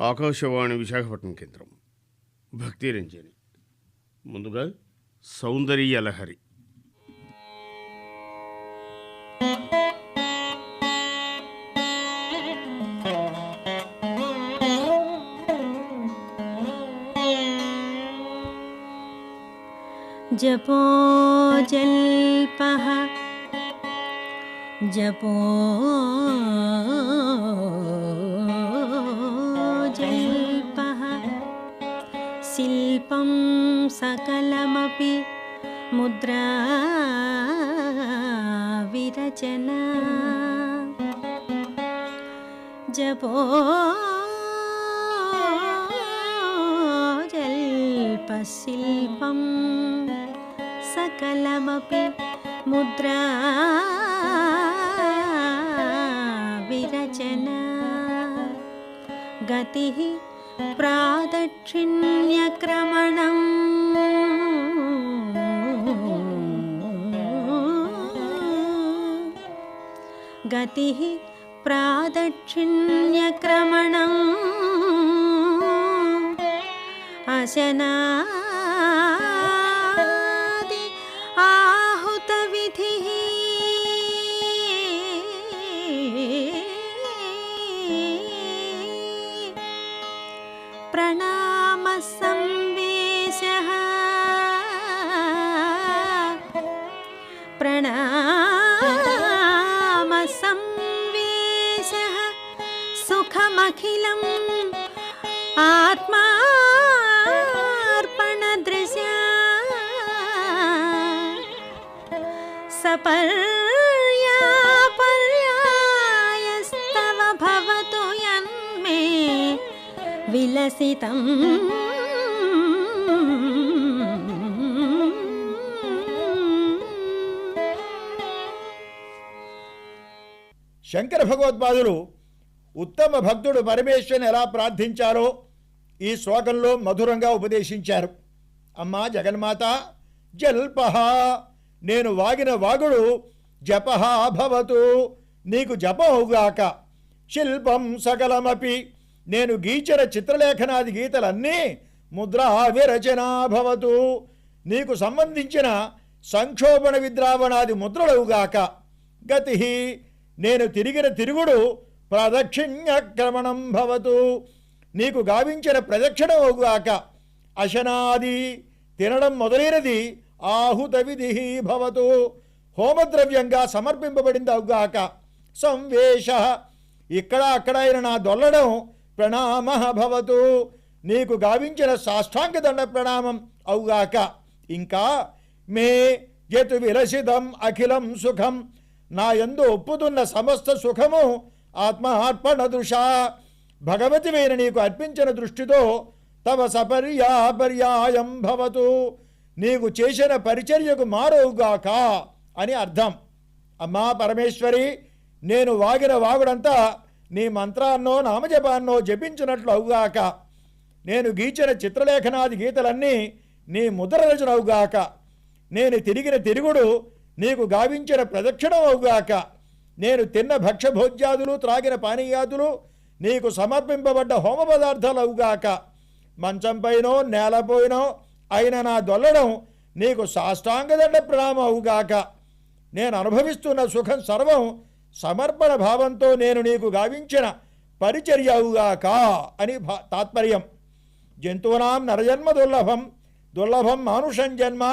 ఆకాశవాణి విశాఖపట్నం కేంద్రం భక్తి రంజని ముందుగా సౌందర్య లహరి जपो जल्पः जपो शिल्पं सकलमपि मुद्रा विरचना। जपो जल्पशिल्पं सकलमपि मुद्रा विरचना। गतिः प्रादक्षिण्यक्रमणम् गतिः प्रादक्षिण्यक्रमणम् अशनादि प्रणामसंवेशः। प्रणामसंवेशः। सुखमखिलम् आत्मार्पणदृश्या। सपर्यापर्यायस्तव విలసితం. శంకర భగవద్పాదులు ఉత్తమ భక్తుడు పరమేశ్వరుని ఎలా ప్రార్థించారో ఈ శ్లోకంలో మధురంగా ఉపదేశించారు. అమ్మా జగన్మాత జల్పహ నేను వాగిన వాగుడు జపహా భవతు నీకు జపహుగాక శిల్పం సకలమపి నేను గీచిన చిత్రలేఖనాది గీతలన్నీ ముద్రా విరచనా భవతు. నీకు సంబంధించిన సంక్షోభణ విద్రావణాది ముద్రలవుగాక గతి నేను తిరిగిన తిరుగుడు ప్రదక్షిణ్యక్రమణం భవతు. నీకు గావించిన ప్రదక్షిణమవుగాక అశనాది తినడం మొదలైనది ఆహుత విధి భవతు. హోమద్రవ్యంగా సమర్పింపబడింది అవుగాక సంవేష ఇక్కడ అక్కడ నా దొల్లడం ప్రణామ భవతు. నీకు గావించిన సాష్టాంగ దండ ప్రణామం అవుగాక. ఇంకా మే యతు విలసితం అఖిలం సుఖం. నా ఎందు ఒప్పుతున్న సమస్త సుఖము ఆత్మార్పణ భగవతి భగవతివైన నీకు అర్పించిన దృష్టితో తవ సపర్యాపర్యాయం భవతు. నీకు చేసిన పరిచర్యకు మారవుగాక అని అర్థం. అమ్మా పరమేశ్వరి నేను వాగిన వాగుడంతా నీ మంత్రాన్నో నామజపాన్నో జపించినట్లు అవుగాక. నేను గీచిన చిత్రలేఖనాది గీతలన్నీ నీ ముద్ర రచనవుగాక నేను తిరిగిన తిరుగుడు నీకు గావించిన ప్రదక్షిణం అవుగాక. నేను తిన్న భక్ష్యభోజ్యాదులు త్రాగిన పానీయాదులు నీకు సమర్పింపబడ్డ హోమ పదార్థాలు అవుగాక. మంచంపైనో నేలపోయినో అయిన నా దొల్లడం నీకు సాష్టాంగదండ ప్రణామం అవుగాక. నేను అనుభవిస్తున్న సుఖం సర్వం సమర్పణ భావంతో నేను నీకు గావించిన పరిచర్యవుగాక అని భా తాత్పర్యం. జంతువునాం నరజన్మ దుర్లభం దుర్లభం మానుషం జన్మ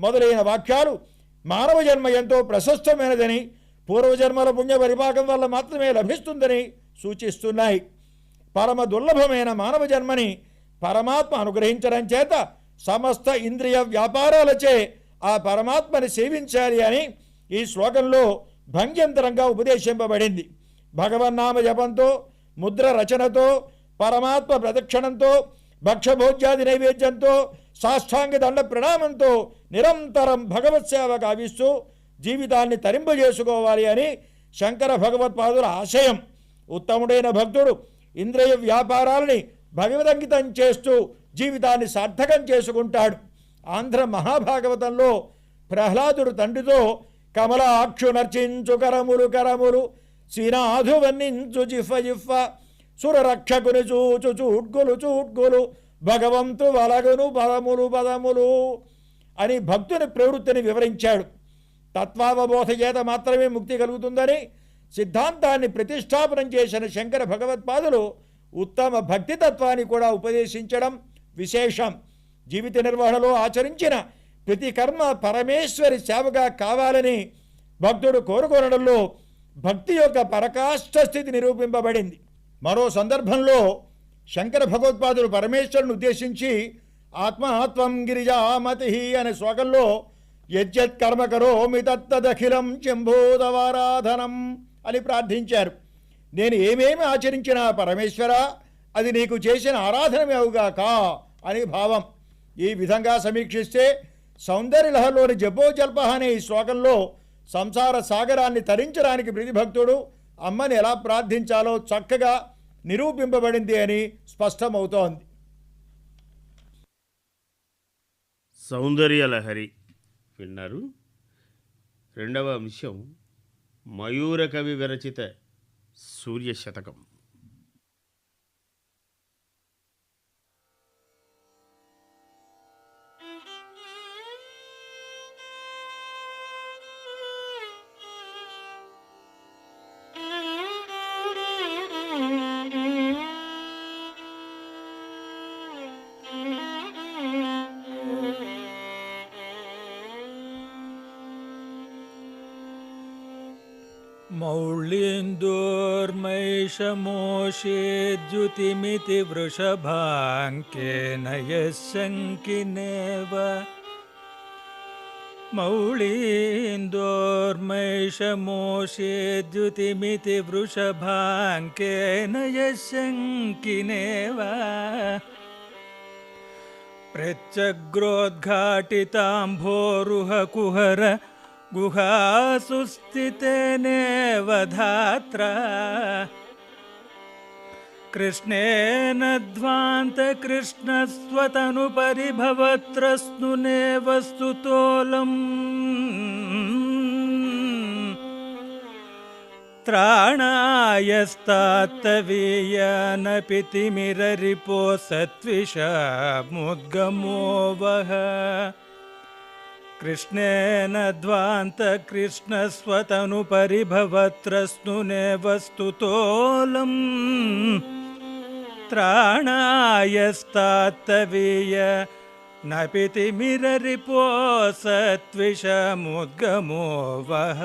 మొదలైన వాక్యాలు మానవ జన్మ ఎంతో ప్రశస్తమైనదని పూర్వజన్మల పుణ్య పరిపాకం వల్ల మాత్రమే లభిస్తుందని సూచిస్తున్నాయి. పరమ దుర్లభమైన మానవ జన్మని పరమాత్మ అనుగ్రహించడం చేత సమస్త ఇంద్రియ వ్యాపారాలచే ఆ పరమాత్మని సేవించాలి అని ఈ శ్లోకంలో భంగ్యంతరంగా ఉపదేశింపబడింది. భగవన్నామ జపంతో ముద్ర రచనతో పరమాత్మ ప్రదక్షిణంతో భక్షభోజ్యాది నైవేద్యంతో సాష్టాంగ దండ ప్రణామంతో నిరంతరం భగవత్ సేవ గావిస్తూ జీవితాన్ని తరింపజేసుకోవాలి అని శంకర భగవత్పాదుల ఆశయం. ఉత్తముడైన భక్తుడు ఇంద్రియ వ్యాపారాలని భగవదంకితం చేస్తూ జీవితాన్ని సార్థకం చేసుకుంటాడు. ఆంధ్ర మహాభాగవతంలో ప్రహ్లాదుడు తండ్రితో కమలాక్షు నర్చించు కరములు కరములు శ్రీనాథు వర్ణించు జిఫ జిఫ. సురరక్షకుని చూచు చూడ్గులు చూడ్గులు భగవంతు వలగును పదములు పదములు అని భక్తుని ప్రవృత్తిని వివరించాడు. తత్వావబోధ చేత మాత్రమే ముక్తి కలుగుతుందని సిద్ధాంతాన్ని ప్రతిష్టాపనం చేసిన శంకర భగవత్పాదులు ఉత్తమ భక్తి తత్వాన్ని కూడా ఉపదేశించడం విశేషం. జీవిత నిర్వహణలో ఆచరించిన ప్రతి కర్మ పరమేశ్వరి సేవగా కావాలని భక్తుడు కోరుకోనడంలో భక్తి యొక్క పరకాష్ట స్థితి నిరూపింపబడింది. మరో సందర్భంలో శంకర భగవత్పాదుడు పరమేశ్వరుని ఉద్దేశించి ఆత్మహత్వం గిరిజామతి అనే శ్లోకంలో యజ్జత్ కర్మ కరోమి తత్తదఖిలం అని ప్రార్థించారు. నేను ఏమేమి ఆచరించినా పరమేశ్వర అది నీకు చేసిన ఆరాధనమే కా అని భావం. ఈ విధంగా సమీక్షిస్తే సౌందర్య లహరిలోని జపోజల్ప అనే ఈ శ్లోకంలో సంసార సాగరాన్ని తరించడానికి ప్రతిభక్తుడు అమ్మని ఎలా ప్రార్థించాలో చక్కగా నిరూపింపబడింది అని స్పష్టమవుతోంది. సౌందర్య లహరి విన్నారు. రెండవ అంశం మయూర కవి విరచిత సూర్య శతకం मौळीन्दोर्मैषमोषेद्युतिमिति वृषभाङ्केन यः शङ्किनेव। मौळीन्दोर्मैषमोषेद्युतिमिति वृषभाङ्केन यः शङ्किनेव। प्रत्यग्रोद्घाटिताम्भोरुहकुहर गुहासु स्थितेनेव धात्रा कृष्णेन ध्वान्तकृष्णस्वतनुपरिभवत्रस्नुनेव स्तुतोलम् त्राणायस्तात्तवीयनपि तिमिररिपो सत्विषमुद्गमो वः कृष्णेन द्वान्तकृष्णस्वतनुपरिभवत्र स्नुने वस्तुतोलम् त्राणायस्तात्तवीय न पितिमिररिपोसत्विषमुद्गमो वः